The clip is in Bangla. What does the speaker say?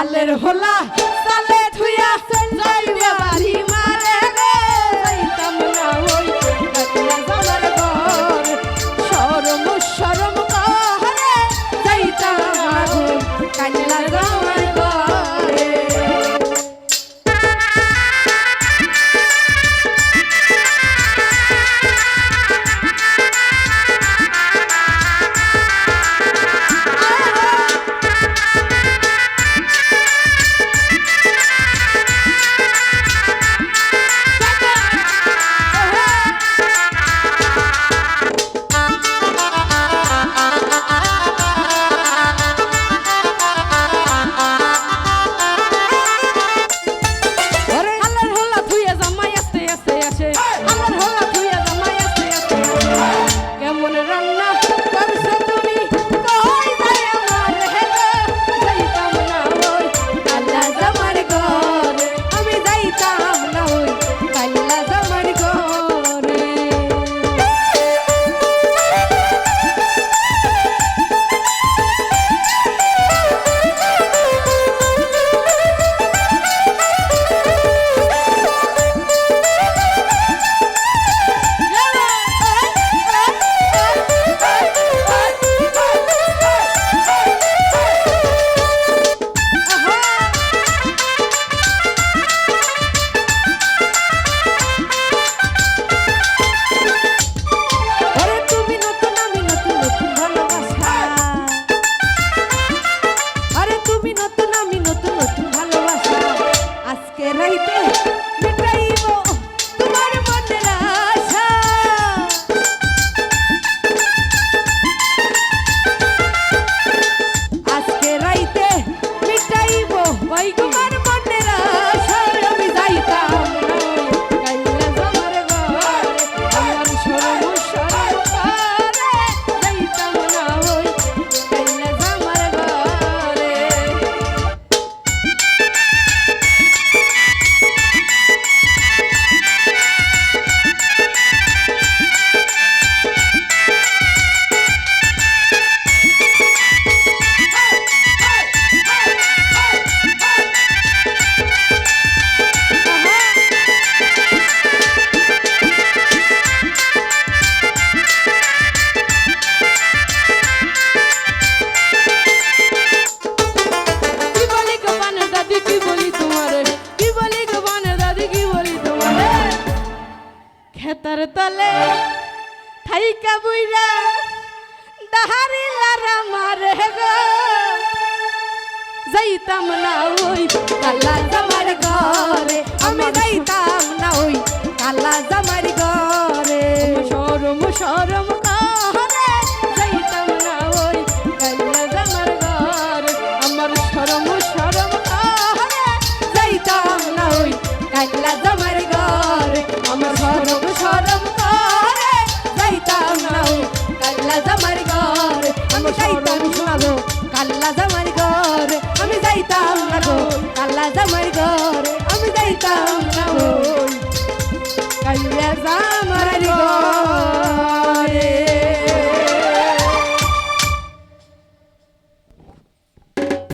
আলের হোলা গাছর তলে ঠাইকা বুইরা দাহারি লারা মারে গো। যাইতাম না ওই কালা জামার ঘরে, আমি যাইতাম না ওই কালা জামার ঘরে। চলে যা মারি গো